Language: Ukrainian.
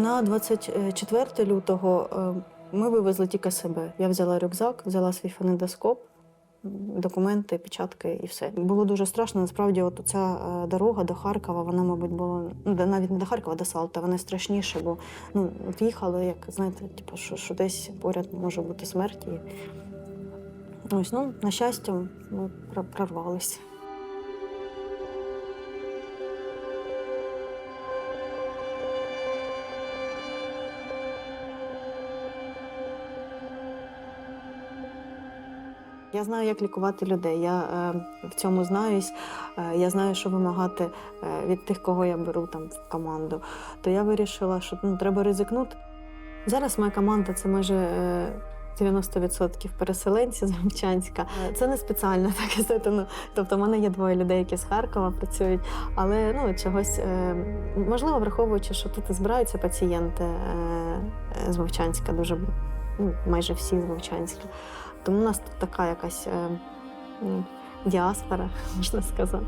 На 24 лютого е, ми вивезли тільки себе. Я взяла рюкзак, взяла свій фонендоскоп, документи, печатки і все. Було дуже страшно. Насправді, от ця е, дорога до Харкова, вона, мабуть, була ну, навіть не до Харкова, до Салта, вона страшніше, бо ну, от їхали, як знаєте, типу, що, що десь поряд може бути смерть. І... Ось, ну, на щастя, ми пр- прорвалися. Я знаю, як лікувати людей. Я е, в цьому знаюсь. Е, я знаю, що вимагати е, від тих, кого я беру там в команду. То я вирішила, що ну, треба ризикнути. Зараз моя команда це майже. Е, 90% переселенці з Вовчанська. Е, Це не спеціально так знаєте, ну, Тобто, в мене є двоє людей, які з Харкова працюють, але ну чогось е, можливо, враховуючи, що тут збираються пацієнти е, з Вовчанська, дуже ну, майже всі з Вовчанська. Тому у нас тут така якась е, діаспора, можна сказати.